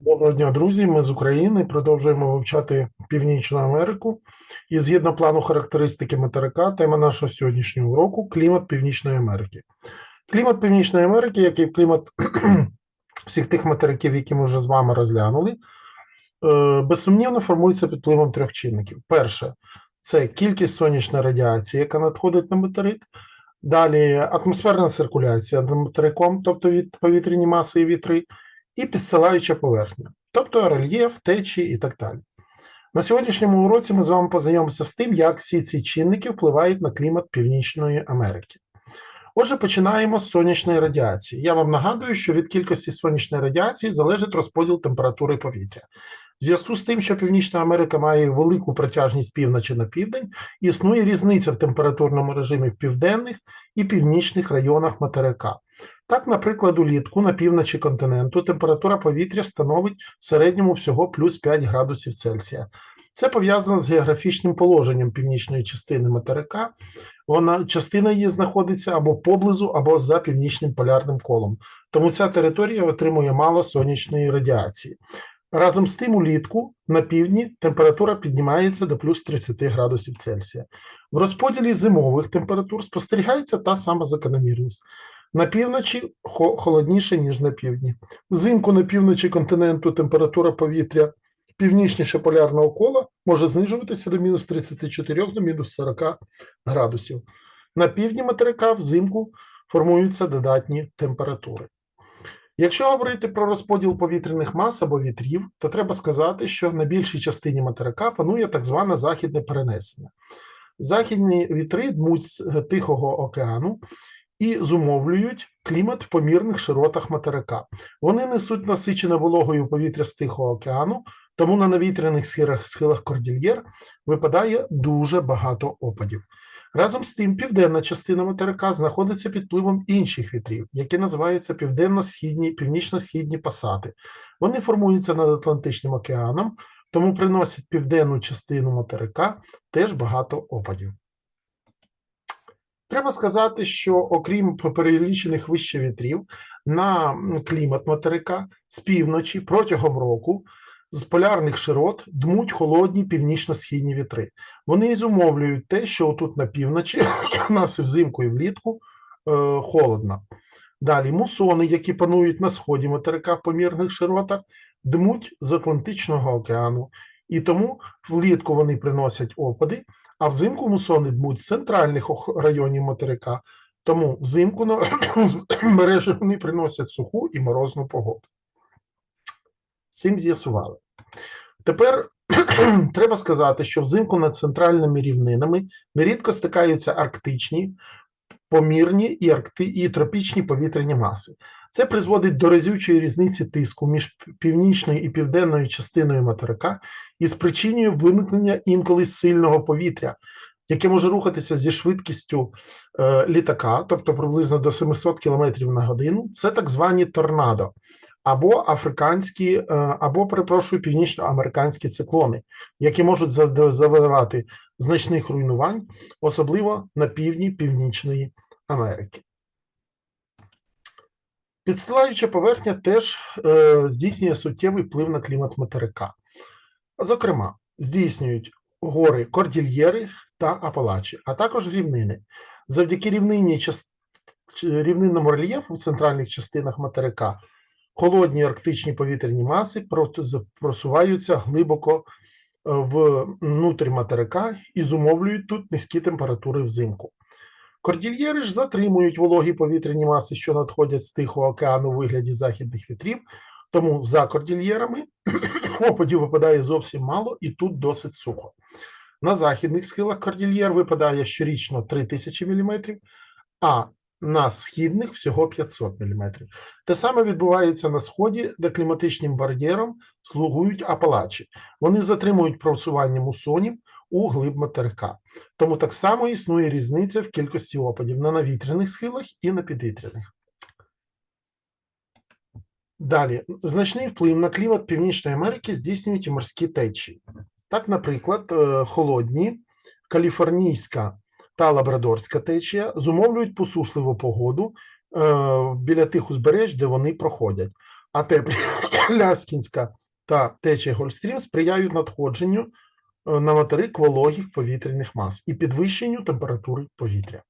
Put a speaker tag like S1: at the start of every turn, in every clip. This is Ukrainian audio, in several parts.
S1: Доброго дня, друзі. Ми з України продовжуємо вивчати Північну Америку. І згідно плану характеристики материка, тема нашого сьогоднішнього уроку клімат Північної Америки. Клімат Північної Америки, як і клімат всіх тих материків, які ми вже з вами розглянули, е, безсумнівно формується під впливом трьох чинників. Перше це кількість сонячної радіації, яка надходить на материк. Далі атмосферна циркуляція над материком, тобто від повітряні маси і вітри і підсилаюча поверхня, тобто рельєф, течії і так далі. На сьогоднішньому уроці ми з вами познайомимося з тим, як всі ці чинники впливають на клімат Північної Америки. Отже, починаємо з сонячної радіації. Я вам нагадую, що від кількості сонячної радіації залежить розподіл температури повітря. В зв'язку з тим, що Північна Америка має велику протяжність півночі на південь, існує різниця в температурному режимі в південних і північних районах материка. Так, наприклад, улітку на півночі континенту температура повітря становить в середньому всього плюс 5 градусів Цельсія. Це пов'язано з географічним положенням північної частини материка. Вона частина її знаходиться або поблизу, або за північним полярним колом. Тому ця територія отримує мало сонячної радіації. Разом з тим, улітку на півдні температура піднімається до плюс 30 градусів Цельсія. В розподілі зимових температур спостерігається та сама закономірність. На півночі холодніше, ніж на півдні. Взимку на півночі континенту температура повітря північніше полярного кола може знижуватися до мінус 34 до мінус 40 градусів. На півдні материка взимку формуються додатні температури. Якщо говорити про розподіл повітряних мас або вітрів, то треба сказати, що на більшій частині материка панує так зване західне перенесення. Західні вітри дмуть з е, Тихого океану і зумовлюють клімат в помірних широтах материка. Вони несуть насичене вологою повітря з Тихого океану, тому на навітряних схилах, схилах Кордільєр випадає дуже багато опадів. Разом з тим, південна частина материка знаходиться під впливом інших вітрів, які називаються південно-східні, північно-східні пасати. Вони формуються над Атлантичним океаном, тому приносять південну частину материка теж багато опадів. Треба сказати, що окрім перелічених вище вітрів, на клімат материка з півночі протягом року з полярних широт дмуть холодні північно-східні вітри. Вони і зумовлюють те, що отут на півночі у нас взимку і влітку е, холодно. Далі мусони, які панують на сході материка в помірних широтах, дмуть з Атлантичного океану, і тому влітку вони приносять опади, а взимку мусони дмуть з центральних районів материка. Тому взимку на мережі вони приносять суху і морозну погоду. Цим з'ясували. Тепер треба сказати, що взимку над центральними рівнинами нерідко стикаються арктичні, помірні і, аркти... і тропічні повітряні маси. Це призводить до разючої різниці тиску між північною і південною частиною материка і спричинює виникнення інколи сильного повітря, яке може рухатися зі швидкістю е, літака, тобто приблизно до 700 км на годину. Це так звані торнадо, або африканські, е, або, перепрошую, північноамериканські циклони, які можуть завда- завдавати значних руйнувань, особливо на півдні Північної Америки. Підстилаюча поверхня теж е, здійснює суттєвий вплив на клімат материка. Зокрема, здійснюють гори Кордільєри та Апалачі, а також рівнини. Завдяки рівнині част... рівнинному рельєфу в центральних частинах материка холодні арктичні повітряні маси просуваються глибоко е, внутрі материка і зумовлюють тут низькі температури взимку. Кордільєри ж затримують вологі повітряні маси, що надходять з Тихого океану у вигляді західних вітрів, тому за кордільєрами опадів випадає зовсім мало і тут досить сухо. На західних схилах кордільєр випадає щорічно 3000 мм, а на східних всього 500 мм. Те саме відбувається на сході, де кліматичним бар'єром слугують апалачі. Вони затримують просування мусонів у глиб материка. Тому так само існує різниця в кількості опадів на навітряних схилах і на підвітряних. Далі, значний вплив на клімат Північної Америки здійснюють і морські течії. Так, наприклад, е, холодні, каліфорнійська та лабрадорська течія зумовлюють посушливу погоду е, біля тих узбереж, де вони проходять. а теплі Ляскінська та течія Гольстрім сприяють надходженню на материк вологих повітряних мас і підвищенню температури повітря.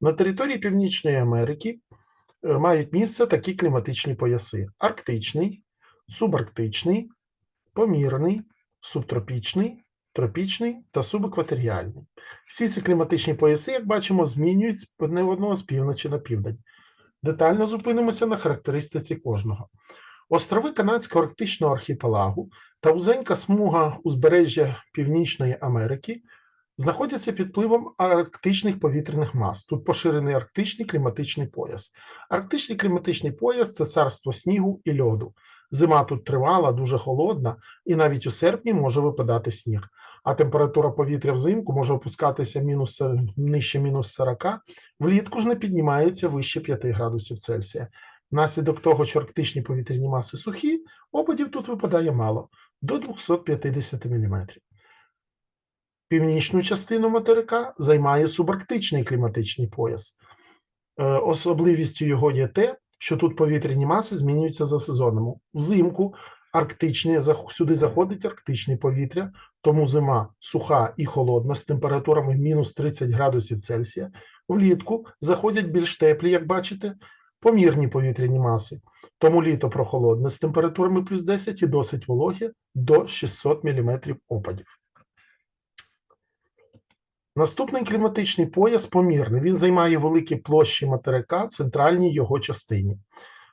S1: На території Північної Америки е, мають місце такі кліматичні пояси: арктичний, субарктичний, помірний, субтропічний, тропічний та субекваторіальний. Всі ці кліматичні пояси, як бачимо, змінюють одне одного з півночі на південь. Детально зупинимося на характеристиці кожного. Острови Канадського арктичного архіпелагу та вузенька смуга узбережжя Північної Америки знаходяться під впливом арктичних повітряних мас. Тут поширений арктичний кліматичний пояс. Арктичний кліматичний пояс це царство снігу і льоду. Зима тут тривала, дуже холодна, і навіть у серпні може випадати сніг. А температура повітря взимку може опускатися мінус, е, нижче мінус 40, влітку ж не піднімається вище 5 градусів Цельсія. Внаслідок того, що арктичні повітряні маси сухі, опадів тут випадає мало до 250 мм. Північну частину материка займає субарктичний кліматичний пояс. Е, Особливістю його є те, що тут повітряні маси змінюються за сезонами. Взимку арктичні, сюди заходить арктичне повітря, тому зима суха і холодна з температурами мінус 30 градусів Цельсія. Влітку заходять більш теплі, як бачите, помірні повітряні маси. Тому літо прохолодне з температурами плюс 10 і досить вологе до 600 мм опадів. Наступний кліматичний пояс помірний. Він займає великі площі материка в центральній його частині.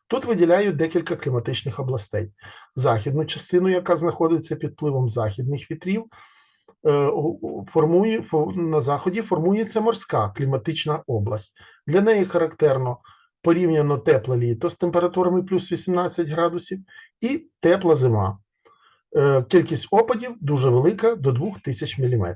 S1: Тут виділяють декілька кліматичних областей. Західну частину, яка знаходиться під впливом західних вітрів, е, формує, на заході формується морська кліматична область. Для неї характерно порівняно тепле літо з температурами плюс 18 градусів і тепла зима. Е, Кількість опадів дуже велика до 2000 мм.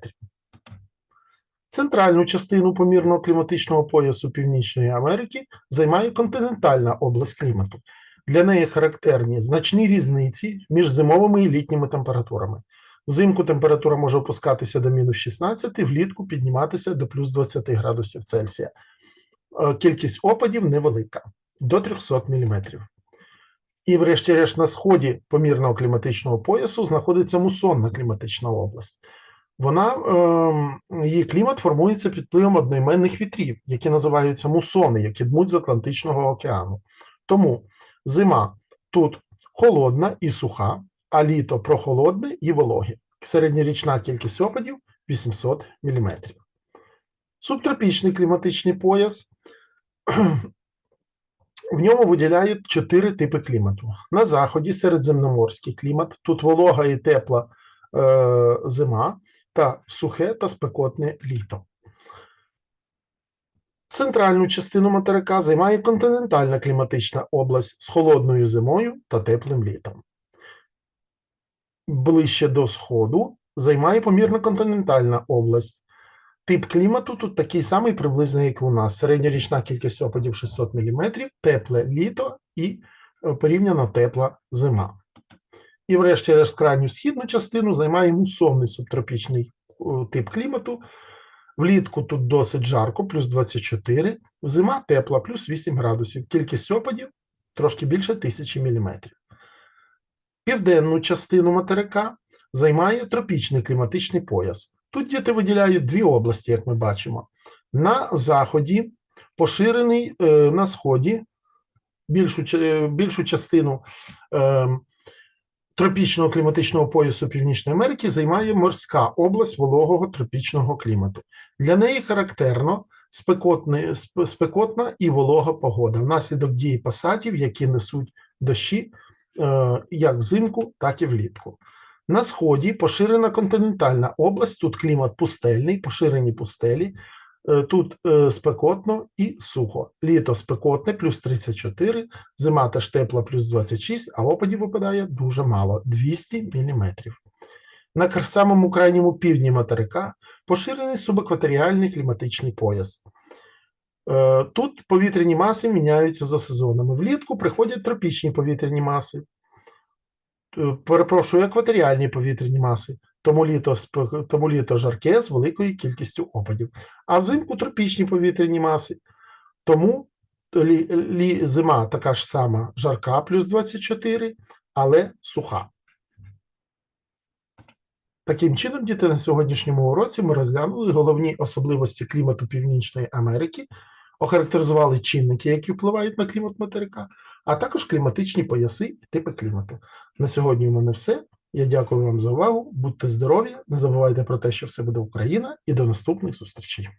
S1: Центральну частину помірного кліматичного поясу Північної Америки займає континентальна область клімату. Для неї характерні значні різниці між зимовими і літніми температурами. Взимку температура може опускатися до мінус 16, влітку підніматися до плюс 20 градусів Цельсія. Е, Кількість опадів невелика до 300 мм. І, врешті-решт, на сході помірного кліматичного поясу знаходиться мусонна кліматична область. Вона, е, її клімат формується під впливом одноіменних вітрів, які називаються мусони, які дмуть з Атлантичного океану. Тому зима тут холодна і суха, а літо прохолодне і вологе. Середньорічна кількість опадів 800 мм. Субтропічний кліматичний пояс. В ньому виділяють чотири типи клімату. На заході середземноморський клімат, тут волога і тепла е, зима, та сухе та спекотне літо. Центральну частину материка займає континентальна кліматична область з холодною зимою та теплим літом. Ближче до сходу займає помірно континентальна область. Тип клімату тут такий самий приблизно, як у нас. Середньорічна кількість опадів 600 мм, тепле літо і е, порівняно тепла зима. І, врешті-решт, крайню східну частину займає мусонний субтропічний тип клімату. Влітку тут досить жарко, плюс 24, зима тепла, плюс 8 градусів. Кількість опадів трошки більше 1000 мм. Південну частину материка займає тропічний кліматичний пояс. Тут діти виділяють дві області, як ми бачимо. На заході поширений е, на сході більшу, ч- більшу частину е, тропічного кліматичного поясу Північної Америки займає морська область вологого тропічного клімату. Для неї характерно спекотне- спекотна і волога погода внаслідок дії пасатів, які несуть дощі е, як взимку, так і влітку. На сході поширена континентальна область, тут клімат пустельний, поширені пустелі, Е, тут е, спекотно і сухо. Літо спекотне, плюс 34, зима теж тепла, плюс 26, а опадів випадає дуже мало 200 мм. На самому крайньому півдні материка поширений субекваторіальний кліматичний пояс. Е, Тут повітряні маси міняються за сезонами. Влітку приходять тропічні повітряні маси, перепрошую, екваторіальні повітряні маси, тому літо, тому літо жарке з великою кількістю опадів. А взимку тропічні повітряні маси, тому лі, лі, зима така ж сама жарка, плюс 24, але суха. Таким чином, діти, на сьогоднішньому уроці ми розглянули головні особливості клімату Північної Америки, охарактеризували чинники, які впливають на клімат материка, а також кліматичні пояси і типи клімату. На сьогодні у мене все. Я дякую вам за увагу. Будьте здорові, не забувайте про те, що все буде Україна, і до наступних зустрічей.